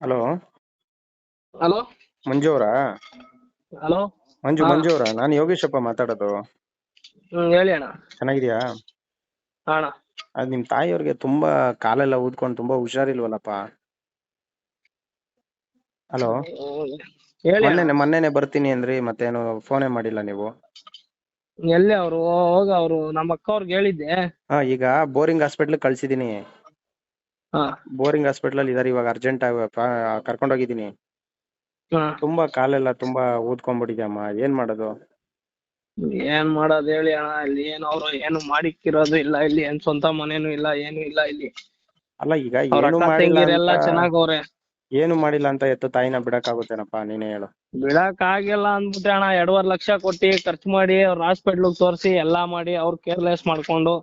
Hello. Hello. ಮಂಜು ಅವರಾ hello. ಮಂಜು. ಮಂಜು ಅವರಾ ನಾನು ಯೋಗೇಶಪ್ಪ ಮಾತಾಡೋದು. ಹೇಳಿ ಅಣ್ಣ. ಚೆನ್ನಾಗಿದ್ಯಾ ಅಣ್ಣ. ಅದ್ ನಿಮ್ ತಾಯಿಯವ್ರಿಗೆ ತುಂಬಾ ಕಾಲೆಲ್ಲ ಊದ್ಕೊಂಡು ತುಂಬಾ ಹುಷಾರಿಲ್ವಲ್ಲಪ್ಪ? ಹಲೋ. ಅಣ್ಣ. ಮೊನ್ನೆನೆ ಬರ್ತೀನಿ ಅಂದ್ರಿ ಮತ್ತೇನು ಫೋನೇ ಮಾಡಿಲ್ಲ ನೀವು? ಎಲ್ಲಿ ಅವರು? ಹೋಗ ಅವರು ನಮ್ಮ ಅಕ್ಕ ಅವ್ರಿಗೆ ಹೇಳಿದ್ದೆ. ಹಾ ಈಗ ಬೋರಿಂಗ್ ಹಾಸ್ಪಿಟ್ಲ್ ಕಳ್ಸಿದೀನಿ ಬೋರಿಂಗ್ ಹಾಸ್ಪಿಟಲ್ ಅಲ್ಲಿ ಇದಾರೆ ಇವಾಗ ಅರ್ಜೆಂಟ್ ಆಗಿ ಕರ್ಕೊಂಡು ಹೋಗಿದ್ದೀನಿ. ಹಾ. ತುಂಬಾ ಕಾಲೆಲ್ಲ ತುಂಬಾ ಊದ್ಕೊಂಡ್ಬಿಟ್ಟಿದ್ಯಮ್ಮ ಏನ್ ಮಾಡೋದು? ಏನ್ ಮಾಡೋದು ಹೇಳಿ ಅಣ್ಣ ಇಲ್ಲಿ ಏನು ಅವ್ರು ಏನು ಮಾಡಿಕ್ಕಿರೋದು ಇಲ್ಲ ಇಲ್ಲಿ ಏನ್ ಸ್ವಂತ ಮನೇನು ಇಲ್ಲ ಏನು ಇಲ್ಲ ಇಲ್ಲಿ. ಅಲ್ಲ ಈಗ ಏನು ಮಾಡಿಲ್ಲ ಚೆನ್ನಾಗವ್ರೆ ಏನು ಮಾಡಿಲ್ಲ ಅಂತ ಎತ್ತು ತಾಯಿನ ಬಿಡಕ್ಕಾಗುತ್ತೇನಪ್ಪ ನೀನೇ ಹೇಳು. ಬಿಡಕ್ ಆಗಿಲ್ಲ ಅಂದ್ಬಿಟ್ಟೆ ಅಣ್ಣ ಎರಡೂವರೆ ಲಕ್ಷ ಕೊಟ್ಟಿ ಖರ್ಚು ಮಾಡಿ ಅವ್ರ ಹಾಸ್ಪಿಟ್ಲ್ ತೋರ್ಸಿ ಎಲ್ಲಾ ಮಾಡಿ ಅವ್ರ ಕೇರ್ಲೆಸ್ ಮಾಡ್ಕೊಂಡು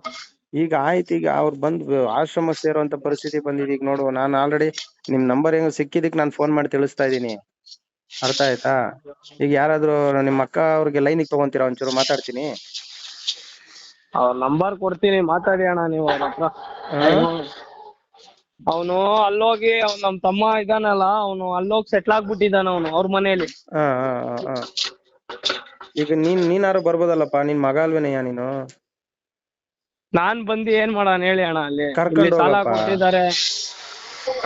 ಈಗ ಆಯ್ತು ಈಗ ಅವ್ರು ಬಂದು ಆಶ್ರಮ ಸೇರುವಂತ ಪರಿಸ್ಥಿತಿ ಬಂದಿದೆ. ಈಗ ನೋಡು ನಾನು ಆಲ್ರೆಡಿ ನಿಮ್ ನಂಬರ್ ಹೆಂಗ್ ಸಿಕ್ಕಿದಕ್ ನಾನು ಫೋನ್ ಮಾಡಿ ತಿಳಿಸ್ತಾ ಇದೀನಿ ಅರ್ಥ ಆಯ್ತಾ? ಈಗ ಯಾರಾದ್ರೂ ನಿಮ್ಮ ಅಕ್ಕ ಅವ್ರಿಗೆ ಲೈನಿಗೆ ತಗೊಂತೀರಾ? ಒಂಚೂರು ಮಾತಾಡ್ತೀನಿ. ಅವ್ರ ನಂಬರ್ ಕೊಡ್ತೀನಿ ಮಾತಾಡಿ ಅಣ್ಣ ನೀವು ಅವ್ರ ಹತ್ರ. ಅವನು ಅಲ್ಲೋಗಿ ಅವ್ನ್ ನಮ್ ತಮ್ಮ ಇದಾನಲ್ಲ ಅವನು ಅಲ್ಲೋಗಿ ಸೆಟ್ಲ್ ಆಗ್ಬಿಟ್ಟಿದ್ದಾನ ಅವನು ಅವ್ರ ಮನೇಲಿ. ಹಾ ಹಾ ಹಾ, ಹಾ. ಈಗ ನೀನ್ ನೀನಾರು ಬರ್ಬೋದಲ್ಲಪ್ಪ? ನಿನ್ ಮಗ ಅಲ್ವೇನಯ್ಯ ನೀನು? ನಾನ್ ಬಂದು ಏನ್ ಮಾಡೋಣ ಹೇಳಿ ಅಣ್ಣ ಅಲ್ಲಿ. ಕರ್ಕೊಂಡ್ ಇಲ್ಲಿ ಸಾಲ ಹೋಗಪ್ಪ. ಕೊಟ್ಟಿದ್ದಾರೆ.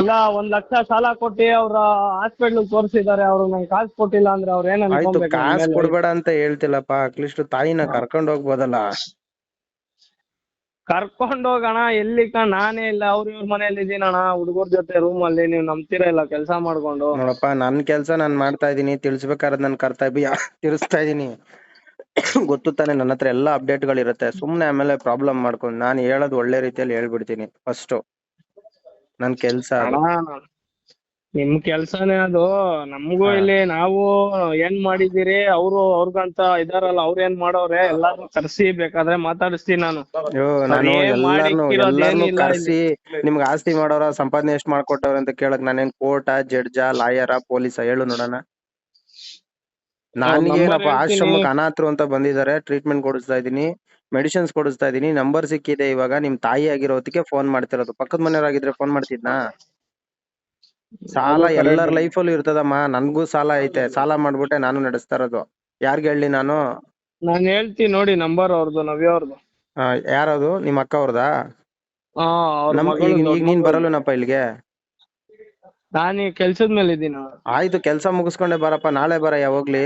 ಇಲ್ಲ ಒಂದ್ ಲಕ್ಷ ಸಾಲ ಕೊಟ್ಟಿ ಅವ್ರ ಹಾಸ್ಪಿಟ್ಲ್ ತೋರಿಸಿದ್ದಾರೆ. ಅವ್ರು ನಂಗೆ ಕಾಸು ಕೊಟ್ಟಿಲ್ಲ ಅಂದ್ರೆ ಅವ್ರ ಏನ ಆಯ್ತು ಅನ್ಕೊಬೇಕು ನನ್ ಕಾಸು ಮೇಲೆ? ಕೊಡ್ಬೇಡ ಅಂತ ಹೇಳ್ತಿಲ್ಲಪ್ಪ. ಅಟ್ಲೀಸ್ಟ್ ತಾಯಿನ ಕರ್ಕೊಂಡ್ ಹೋಗ್ಬೋದಲ್ಲ. ಕರ್ಕೊಂಡ್ ಹೋಗಣ ಎಲ್ಲಿ ಕಣ್ ನಾನೇ ಇಲ್ಲ. ಅವ್ರ ಇವ್ರ ಮನೇಲಿ ಇದೀನಣ್ಣ ಹುಡುಗರ ಜೊತೆ ರೂಮ್ ಅಲ್ಲಿ. ನೀವು ನಂಬ್ತೀರಾ ಇಲ್ಲ ಕೆಲಸ ಮಾಡ್ಕೊಂಡು? ನೋಡಪ್ಪ ನನ್ ಕೆಲ್ಸ ನಾನ್ ಮಾಡ್ತಾ ಇದೀನಿ ತಿಳಿಸ್ಬೇಕಾದ್ರೆ ನನ್ ಕರ್ತವ್ಯ. ತಿಳಿಸ್ತಾ ಇದೀನಿ ಗೊತ್ತು ತಾನೆ ನನ್ನ ಹತ್ರ ಎಲ್ಲಾ ಅಪ್ಡೇಟ್ ಗಳಿರುತ್ತೆ. ಸುಮ್ನೆ ಆಮೇಲೆ ಪ್ರಾಬ್ಲಮ್ ಮಾಡ್ಕೊಂಡು ನಾನು ಹೇಳೋದು ಒಳ್ಳೆ ರೀತಿಯಲ್ಲಿ ಹೇಳ್ಬಿಡ್ತೀನಿ ಫಸ್ಟ್ ನನ್ ಕೆಲ್ಸ ನಿಮ್ ಕೆಲ್ಸಾನೇ ಅದು. ನಮಗೂ ಇಲ್ಲಿ ನಾವು ಏನ್ ಮಾಡಿದಿರಿ ಅವ್ರು ಅವ್ರಿಗಂತ ಇದಾರಲ್ಲ ಅವ್ರ ಏನ್ ಮಾಡೋರೆ ಎಲ್ಲಾರು ಕರ್ಸಿ ಬೇಕಾದ್ರೆ ಮಾತಾಡಿಸ್ತೀನಿ ನಾನು. ಎಲ್ಲಾರ್ನು ಕರ್ಸಿ ನಿಮ್ಗೆ ಆಸ್ತಿ ಮಾಡೋರ ಸಂಪಾದನೆ ಎಷ್ಟ್ ಮಾಡ್ಕೊಟ್ಟವ್ರ ಅಂತ ಕೇಳಕ್ ನಾನೇನ್ ಕೋರ್ಟ ಜಡ್ಜಾ ಲಾಯರ ಪೊಲೀಸ ಹೇಳು ನೋಡೋಣ. ನನಗೇನಪ್ಪ ಹೇಳ್ತೀನಿ. ಆಶ್ರಮಕ್ಕೆ ಅನಾಥರು ಅಂತ ಬಂದಿದ್ದಾರೆ ಟ್ರೀಟ್ಮೆಂಟ್ ಕೊಡಿಸ್ತಾ ಇದೀನಿ ಮೆಡಿಸಿನ್ಸ್ ಕೊಡಿಸ್ತಾ ಇದೀನಿ ನಂಬರ್ ಸಿಕ್ಕಿದೆ ಇವಾಗ ನಿಮ್ ತಾಯಿ ಆಗಿರೋದಕ್ಕೆ ಫೋನ್ ಮಾಡ್ತಿರೋದು. ಪಕ್ಕದ ಮನೆಯವರಾಗಿದ್ರೆ ಫೋನ್ ಮಾಡ್ತಿದ್ನಾ? ಸಾಲ ಅದು ಎಲ್ಲರ ಲೈಫ್ ಲೈಫಲ್ಲೂ ಇರ್ತದಮ್ಮ ನನ್ಗೂ ಸಾಲ ಐತೆ ಸಾಲ ಮಾಡ್ಬಿಟ್ಟೆ ನಾನು ನಡೆಸ್ತಾ ಇರೋದು. ಯಾರ್ಗ್ ಹೇಳಿ ನಾನು? ನಾನು ಹೇಳ್ತೀನಿ ನೋಡಿ ನಂಬರ್ ಅವ್ರದ್ದು ನವ್ಯ ಅವ್ರದ್ದು ಆ, ಯಾರದು? ನಿಮ್ ಅಕ್ಕ ಅವ್ರದಾ? ಹಾ ಅವ್ರ ನಮ್ ಮಗಳು ಈಗ ದೊಡ್ಡ ಈಗ ನೀನ್ ಮಗಳು. ಬರಲ್ವೇನಪ್ಪ ಇಲ್ಲಿಗೆ? ನಾನ್ ಕೆಲ್ಸದ ಮೇಲೆ ಇದ್ದೀನಿ. ಆಯ್ತು ಕೆಲ್ಸ ಮುಗಿಸ್ಕೊಂಡೆ ಬರಪ್ಪ ನಾಳೆ ಬರ ಯಾವಾಗ್ಲಿ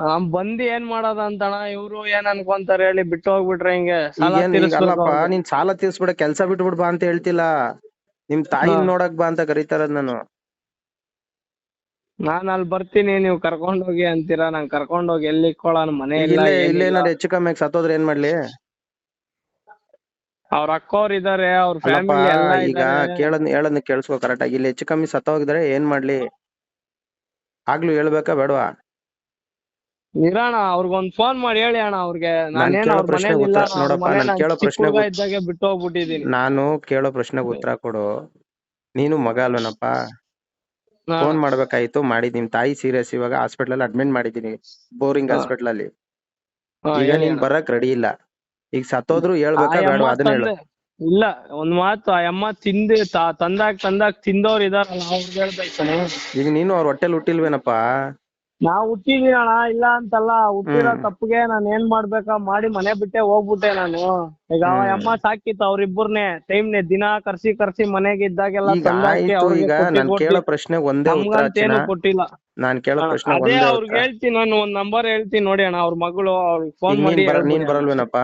ನಾನ್ ಬಂದಿ ಏನ್ ಮಾಡೋದ ಅಂತಣ ಇವ್ರು ಏನ್ ಅನ್ಕೊಂತಾರೆ ಹೇಳಿ ಬಿಟ್ಟು ಹೋಗ್ಬಿಟ್ರೆ ಹಿಂಗೆ. ಸಾಲ ಈಗೇನ್ ಈಗ ತೀರಿಸ್ಬೇಕು ಅಲ್ಲಪ್ಪ ಅವ್ರ್ದು. ನೀನ್ ಸಾಲ ತೀರ್ಸ್ಬಿಡ ಕೆಲ್ಸ ಬಿಟ್ಬಿಡ್ ಬಾ ಅಂತ ಹೇಳ್ತಿಲ್ಲ. ನಿಮ್ ತಾಯಿನ್ ಹಾ. ನೋಡಕ್ ಬಾ ಅಂತ ಕರೀತಾರದ್ ನಾನು. ನಾನ್ ಅಲ್ಲಿ ಬರ್ತೀನಿ ನೀವು ಕರ್ಕೊಂಡ್ ಹೋಗಿ ಅಂತೀರಾ? ನಾನ್ ಕರ್ಕೊಂಡ್ ಹೋಗಿ ಎಲ್ಲಿ ಇಕ್ಕೊಳ್ಳೋಣ ಮನೆ ಇಲ್ಲ ಇಲ್ಲೇ ಏನಿಲ್ಲ. ಹೆಚ್ಚು ಕಮ್ಮಿ ಆಗಿ ಸತ್ತೋದ್ರೆ ಏನ್ ಮಾಡ್ಲಿ? ಅವ್ರ ಅಕ್ಕೋರ್ ಇದಾರೆ ಅವ್ರ ಅಲ್ಲಪ್ಪ ಫ್ಯಾಮಿಲಿ ಎಲ್ಲ ಈಗ ಇದಾರೆ. ಕೇಳದ್ ಹೇಳದ್ನ ಕೇಳಿಸ್ಕೊ ಕರೆಕ್ಟ್ ಆಗಿ. ಇಲ್ಲಿ ಹೆಚ್ಚು ಕಮ್ಮಿ ಸತ್ತೋಗಿದ್ರೆ ಏನ್ ಮಾಡ್ಲಿ? ಆಗ್ಲೂ ಹೇಳ್ಬೇಕಾ ಬೇಡವಾ? ಇರೋಣ ಅವ್ರಿಗೊಂದ್ ಫೋನ್ ಮಾಡಿ ಹೇಳಿ ಅಣ್ಣ ಅವ್ರಿಗೆ. ನಾನೇನ್ ಕೇಳೋ ಅವ್ರ ಪ್ರಶ್ನೆಗೆ ಮನೇಲಿ ಇಲ್ಲ ಉತ್ತರ- ನೋಡಪ್ಪ, ನಾನ್ ಕೇಳೋ ಪ್ರಶ್ನೆಗೆ ಉತ್- ಇದ್ದಾಗೆ ಬಿಟ್ಟು ಹೋಗ್ಬಿಟ್ಟಿದೀನಿ ನಾನು ಕೇಳೋ ಪ್ರಶ್ನೆಗೆ ಉತ್ತರ ಕೊಡು. ನೀನು ಮಗ ಅಲ್ವೇನಪ್ಪ? ಫೋನ್ ಮಾಡ್ಬೇಕಾಯ್ತು ಮಾಡಿದೀನಿ ನಿಮ್ ತಾಯಿ ಸೀರಿಯಸ್ ಇವಾಗ ಹಾಸ್ಪಿಟಲ್ ಅಲ್ಲಿ ಅಡ್ಮಿಟ್ ಮಾಡಿದೀನಿ ಬೋರಿಂಗ್ ಹಾ. ಹಾಸ್ಪಿಟಲ್ ಅಲ್ಲಿ. ಹಾ, ಈಗ ಹೇಳಿ ನೀನ್ ಅಣ್ಣ. ಬರಕ್ ರೆಡಿ ಇಲ್ಲ. ಈಗ ಸತ್ತೋದ್ರು ಹೇಳ್ಬೇಕಾ ಬೇಡ ಅದನ್ನ ಹೇಳು. ಇಲ್ಲ ಒಂದ್ ಮಾತು ಆ ಅಮ್ಮ ತಿಂದು ತ- ತಂದಾಗ್ ತಂದಾಗ್ ತಿಂದವ್ರು ಇದಾರಲ್ಲ ಅವ್ರಿಗೆ ಈಗ ನೀನು ಅವ್ರ ಹೊಟ್ಟೆಲ್ ಹುಟ್ಟಿಲ್ವೇನಪ್ಪ? ನಾ ಹುಟ್ಟಿದೀನಿ ಅಣ್ಣ ಇಲ್ಲ ಅಂತಲ್ಲ ಹುಟ್ಟಿರೋ ಹ್ಮ್. ತಪ್ಪಿಗೆ ನಾನು ಏನ್ ಮಾಡ್ಬೇಕಾ ಮಾಡಿ ಮನೆ ಬಿಟ್ಟೆ ಹೋಗ್ಬಿಟ್ಟೆ ನಾನು. ಈಗ ಆ ಹ್ಮ್. ಅಮ್ಮ ಸಾಕಿತ್ತು ಅವ್ರಿಬ್ಬರ್ನೇ ಟೈಮ್ನೆ ದಿನ ಕರ್ಸಿ ಕರ್ಸಿ ಮನೆಗೆ ಇದ್ದಾಗೆಲ್ಲ ಈಗ ತಂದಾಕಿ ಆಯ್ತು ಅವ್ರಿಗೆ ಈಗ ಕೊಟ್ಟಿ ನಾನ್ ಕೊಟ್ಟಿ. ಕೇಳೋ ಪ್ರಶ್ನೆ ಒಂದೇ ಉತ್ತರ ನಮ್ಗಂತೇನು ಕೊಟ್ಟಿಲ್ಲ. ನಾನ್ ಕೇಳೋ ಅಣ್ಣ, ಪ್ರಶ್ನೆ ಅದೇ ಒಂದೇ ಅವ್ರಿಗೆ ಉತ್ತರ. ಹೇಳ್ತೀನಿ ನಾನು ಒಂದ್ ನಂಬರ್ ಹೇಳ್ತೀನಿ ನೋಡಿ ಅಣ್ಣ ಅವ್ರ ಮಗಳು ಅವ್ರಿಗೆ ಈಗ ಫೋನ್ ನೀನ್ ಮಾಡಿ ಬರ ನೀನ್ ಹೇಳ್ಬಿಡಿ ಬರಲ್ವೇನಪ್ಪ?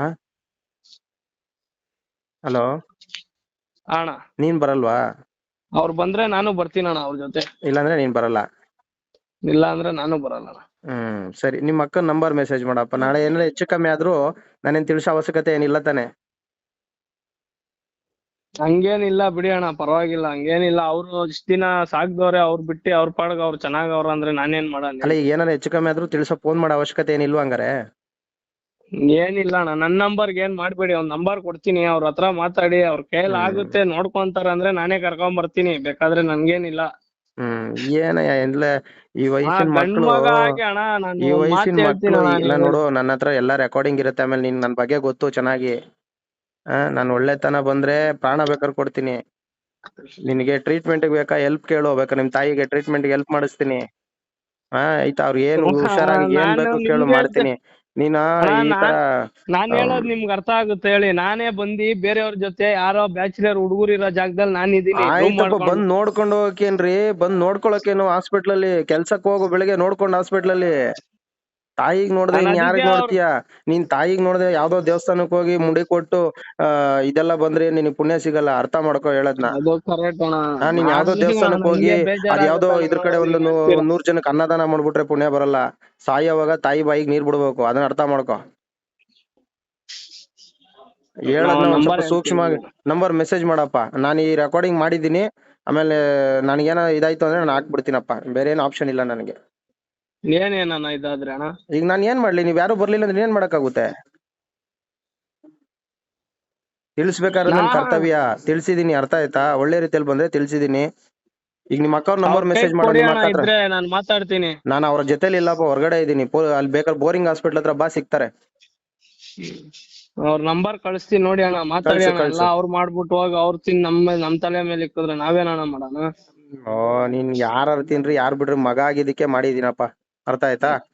ಹಲೋ. ಅಣ್ಣ. ನೀನ್ ಬರಲ್ವಾ? ಅವ್ರು ಬಂದ್ರೆ ನಾನು ಬರ್ತೀನಿ ಅಣ್ಣ ಅವ್ರ ಜೊತೆ. ಇಲ್ಲಾಂದ್ರೆ ನೀನ್ ಬರಲ್ಲ. ಇಲ್ಲ ಅಂದ್ರೆ ನಾನು ಬರಲ್ಲ ಅಣ್ಣ. ಹ್ಮ್ ಸರಿ. ನಿಮ್ ಅಕ್ಕನ ನಂಬರ್ ಮೆಸೇಜ್ ಮಾಡಪ್ಪ. ನಾಳೆ ಏನಾರ ಹೆಚ್ಚು ಕಮ್ಮಿ ಆದ್ರೂ ನಾನೇನ್ ತಿಳಿಸೋ ಅವಶ್ಯಕತೆ ಏನಿಲ್ಲ ತಾನೆ. ಹಂಗೇನಿಲ್ಲ ಬಿಡಿ ಅಣ್ಣ ಪರವಾಗಿಲ್ಲ. ಹಂಗೇನಿಲ್ಲ. ಅವ್ರು ಇಷ್ಟ ದಿನ ಸಾಕ್ದವ್ರೆ ಅವ್ರ ಬಿಟ್ಟು ಅವ್ರ ಪಾಡ್ಗ ಅವ್ರು ಚೆನ್ನಾಗ್ ಅವ್ರ ಅಂದ್ರೆ ನಾನೇನ್ ಮಾಡಣ ಅಲ್ಲ ಈಗ ಏನಾರ ಹೆಚ್ಚು ಕಮ್ಮಿ ಆದ್ರೂ ತಿಳಿಸೋ ಫೋನ್ ಮಾಡೋ ಅವಶ್ಯಕತೆ ಏನಿಲ್ವಾ ಹಂಗಾರೆ? ಏನಿಲ್ಲ ಅಣ್ಣ ನನ್ ನಂಬರ್ಗೆ ಏನ್ ಮಾಡ್ಬೇಡಿ ಒಂದ್ ನಂಬರ್ ಕೊಡ್ತೀನಿ ಅವ್ರ ಹತ್ರ ಮಾತಾಡಿ ಅವ್ರ ಕೈಯಲ್ಲಿ ಆಗುತ್ತೆ ನೋಡ್ಕೊಂತಾರ ಅಂದ್ರೆ ನಾನೇ ಕರ್ಕೊಂಡ್ ಬರ್ತೀನಿ ಬೇಕಾದ್ರೆ ನನ್ಗೇನಿಲ್ಲ. ಹ್ಮ್ ಎಲ್ಲ ಈ ವಯಸ್ಸಿನ ಈ ವಯಸ್ಸಿನ ಇಲ್ಲ ನೋಡು ನನ್ನ ಹತ್ರ ಎಲ್ಲಾ ರೆಕಾರ್ಡಿಂಗ್ ಇರುತ್ತೆ ಆಮೇಲೆ ನಿನ್ ನನ್ ಬಗ್ಗೆ ಗೊತ್ತು ಚೆನ್ನಾಗಿ. ಆ ನಾನ್ ಒಳ್ಳೆತನ ಬಂದ್ರೆ ಪ್ರಾಣ ಬೇಕಾದ್ರೆ ಕೊಡ್ತೀನಿ. ನಿನಗೆ ಟ್ರೀಟ್ಮೆಂಟ್ ಬೇಕಾ ಹೆಲ್ಪ್ ಕೇಳು ಬೇಕಾ ನಿಮ್ ತಾಯಿಗೆ ಟ್ರೀಟ್ಮೆಂಟ್ ಹೆಲ್ಪ್ ಮಾಡಿಸ್ತೀನಿ. ಹಾ ಆಯ್ತಾ ಅವ್ರಿಗೆ ಏನು ಹುಷಾರಾಗಿ ಏನ್ ಬೇಕು ಕೇಳು ಮಾಡ್ತೀನಿ. ನೀನ ಈ ನಾನ್- ತರ ನಾನ್ ಹೇಳೋದ್ ನಿಮ್ಗೆ ಅರ್ಥ ಆಗುತ್ತೆ ಹೇಳಿ. ನಾನೇ ಬಂದಿ ಬೇರೆಯವ್ರ ಜೊತೆ ಯಾರೋ ಬ್ಯಾಚುಲರ್ ಹುಡುಗರು ಇರೋ ಜಾಗದಲ್ಲಿ ನಾನ್ ಇದೀನಿ. ಆಯ್ತಪ್ಪ. ಬಂದ್ ನೋಡ್ಕೊಂಡು ಹೋಗಕೇನ್ರಿ ಬಂದ್ ನೋಡ್ಕೊಳಕೇನು ಹಾಸ್ಪಿಟ್ಲ್ ಅಲ್ಲಿ ಕೆಲ್ಸಕ್ ಹೋಗು ಬೆಳಿಗ್ಗೆ ನೋಡ್ಕೊಂಡು ಹಾಸ್ಪಿಟ್ಲ್ ಅಲ್ಲಿ. ತಾಯಿಗ್ ನೋಡ್ದೆ ನಾನು ಇನ್ ಯಾರಿಗ್ ನೋಡ್ತೀಯ? ನೀನ್ ತಾಯಿಗ್ ನೋಡ್ದೆ ಯಾವ್ದೋ ದೇವಸ್ಥಾನಕ್ ಹೋಗಿ ಮುಡಿ ಕೊಟ್ಟು ಆ ಇದೆಲ್ಲ ಬಂದ್ರೆ ನಿನಗ್ ಪುಣ್ಯ ಸಿಗಲ್ಲ ಅರ್ಥ ಮಾಡ್ಕೋ ಹೇಳದ್ನ ಹಾ ನೀನ್ ಯಾವ್ದೋ ದೇವಸ್ಥಾನಕ್ ಹೋಗಿ ಅದ್ ಯಾವ್ದೋ ಇದ್ರ ಕಡೆ ಒಂದು ನೂ- ನೂರ್ ಜನಕ್ಕೆ ಅನ್ನದಾನ ಮಾಡ್ಬಿಟ್ರೆ ಪುಣ್ಯ ಬರಲ್ಲ. ಸಾಯೋವಾಗ ತಾಯಿ ಬಾಯಿಗ್ ನೀರ್ ಬಿಡ್ಬೇಕು ಅದನ್ನ ಅರ್ಥ ಮಾಡ್ಕೋ. ಹೇಳದ್ನ ಒಂದ್ number ಸ್ವಲ್ಪ ಸೂಕ್ಷ್ಮವಾಗಿ ನಂಬರ್ ಮೆಸೇಜ್ ಮಾಡಪ್ಪ. ನಾನು ಈ ರೆಕಾರ್ಡಿಂಗ್ ಮಾಡಿದ್ದೀನಿ. ಆಮೇಲೆ ನನಗೇನೋ ಇದಾಯ್ತು ಅಂದ್ರೆ ನಾನು ಹಾಕ್ಬಿಡ್ತೀನಪ್ಪ. ಬೇರೆ ಏನು ಆಪ್ಷನ್ ಇಲ್ಲ ನನಗೆ. ಏನೇನಣ್ಣ ಇದಾದ್ರೆ ಅಣ್ಣ? ಈಗ ನಾನು ಏನ್ ಮಾಡ್ಲಿ? ನೀವ್ ಯಾರು ಬರ್ಲಿಲ್ಲ ಅಂದ್ರೆ ಏನ್ ಮಾಡಕ್ಕಾಗುತ್ತೆ? ತಿಳಿಸ್ಬೇಕಾದ್ರೆ ನನ್ ಕರ್ತವ್ಯ. ತಿಳಿಸಿದೀನಿ ಅರ್ಥ ಆಯ್ತಾ? ಒಳ್ಳೆ ರೀತಿಯಲ್ಲಿ ಬಂದ್ರೆ ತಿಳಿಸಿದೀನಿ. ಈಗ ನಿಮ್ಮ ಅಕ್ಕ ನಂಬರ್ ಮೆಸೇಜ್ ಮಾಡಿ ಇದ್ರೆ ನಾನ್ ಮಾತಾಡ್ತೀನಿ. ನಾನು ಅವ್ರ ಜೊತೆಲಿ ಇಲ್ಲಪ್ಪ ಹೊರಗಡೆ ಇದೀನಿ. ಅಲ್ಲಿ ಬೇಕಾದ್ರೆ ಬೋರಿಂಗ್ ಹಾಸ್ಪಿಟಲ್ ಹತ್ರ ಬಾ ಸಿಗ್ತಾರೆ. ಅವ್ರ ನಂಬರ್ ಕಳಿಸ್ತೀನಿ ನೋಡಿ ಅಣ್ಣ ಮಾತಾಡಿ. ಎಲ್ಲ ಅವ್ರು ಮಾಡ್ಬಿಟ್ಟು ಹೋಗಿ ಅವ್ರ ತಿನ್ ನಮ್ಮ ನಮ್ ತಲೆ ಮೇಲೆ ಇಕ್ಕಿದ್ರೆ ನಾವೇನಣ್ಣ ಮಾಡೋಣ? ಓ ನೀನ್ ಯಾರು ತಿನ್ರಿ ಯಾರು ಬಿಡ್ರಿ? ಮಗ ಆಗಿದ್ದಕ್ಕೆ ಮಾಡಿದೀನಪ್ಪ. ಅರ್ಥ ಆಯ್ತಾ?